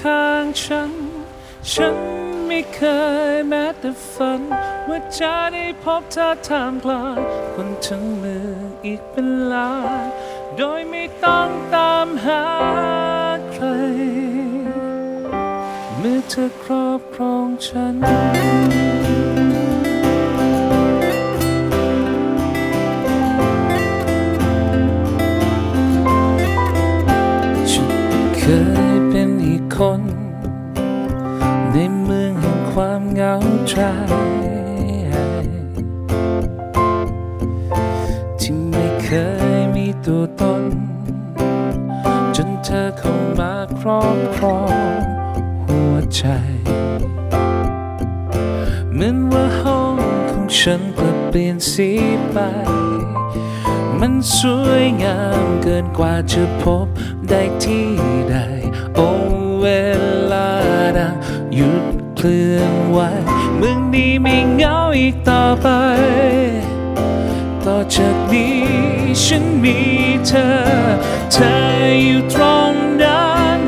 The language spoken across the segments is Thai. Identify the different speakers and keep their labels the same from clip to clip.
Speaker 1: ข้างฉัน ฉันไม่เคยแม้แต่ฝัน ว่าจะได้พบเธอท่ามกลางคนทั้งเมืองอีกเป็นล้านโดยไม่ต้องตามหาใคร เมื่อเธอครอบครองฉันฉันเคย คน ในเมืองแห่งความเหงาใจที่ไม่เคยมีตัวตน จนเธอเข้ามาครอบครองหัวใจ เหมือนว่าห้องของฉันกลับเปลี่ยนสีไปมันสวยงามเกินกว่าจะพบได้ที่ใด ลาดังหยุดเคลื่อนไหวเมืองนี้ไม่เหงาอีกต่อไป ต่อจากนี้ฉันมีเธอ เธออยู่ตรงนั้น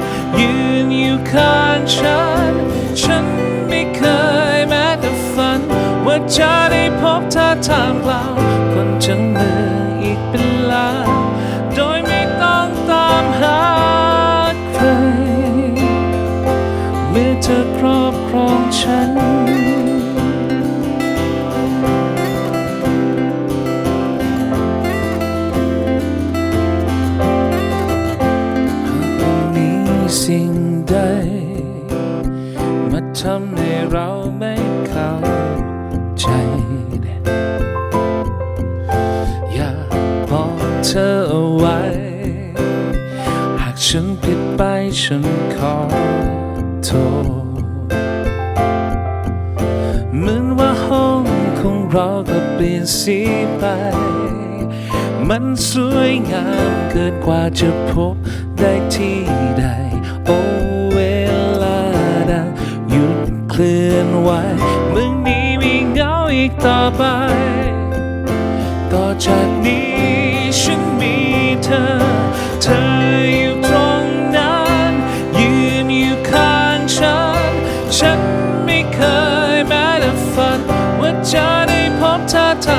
Speaker 1: ยืนอยู่ข้างฉัน ฉันไม่เคยแม้แต่ฝัน ว่าจะได้พบเธอท่ามกล่าคนทั้งเมือ สิ่งใดมาทำให้เราไม่เข้าใจ อยากบอกเธอเอาไว้ หากฉันผิดไปฉันขอโทษ เราก็เปลี่ยนสีไป มันสวยงามเกินกว่าจะพบได้ที่ใด โอ้เวลาดังหยุดเคลื่อนไหวเมืองนี้ม่เงาอีกต่อไป ต่อจากนี้ฉันมีเธอ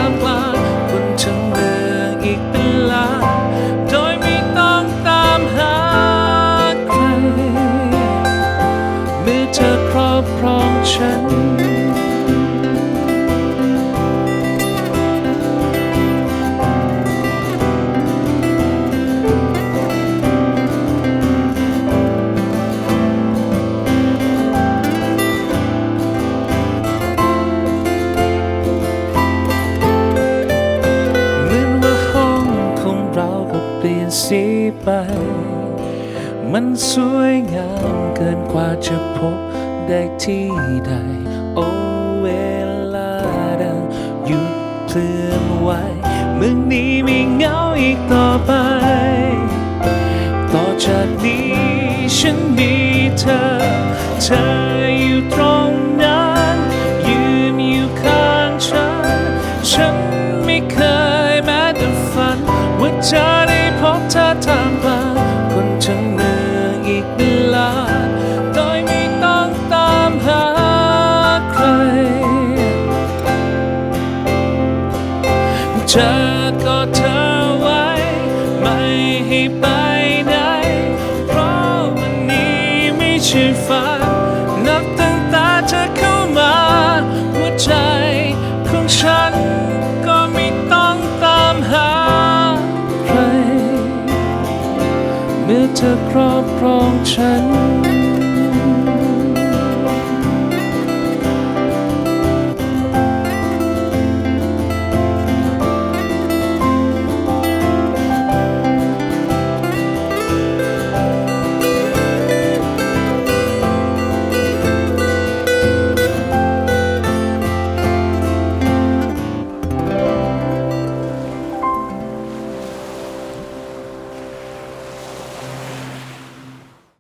Speaker 1: ามกลางคนทางเมืองอีกเป็นล้านโดยไม่ต้องตามหาใครเมื่อเธอครอบครองฉัน ไป มันสวยงามเกินกว่าจะพบได้ที่ใด โอเวลาดังหยุดเคลื่อนไหวเมืองนี้ไม่เหงาอีกต่อไป ต่อจากนี้ฉันมีเธอ เธออยู่ตรงนั้นยืนอยู่ข้างฉัน ฉันไม่เคยแม้แต่ฝันว่าจะ พบเธอท่ามาคนทั้งเมืองอีกเป็นล้าโดยไม่ต้องตามหาใคร เธอก็เธอไว้ ไม่ให้ไปไหนเพราะวันนี้ไม่ใช่ฝัน เธอครอบครองฉัน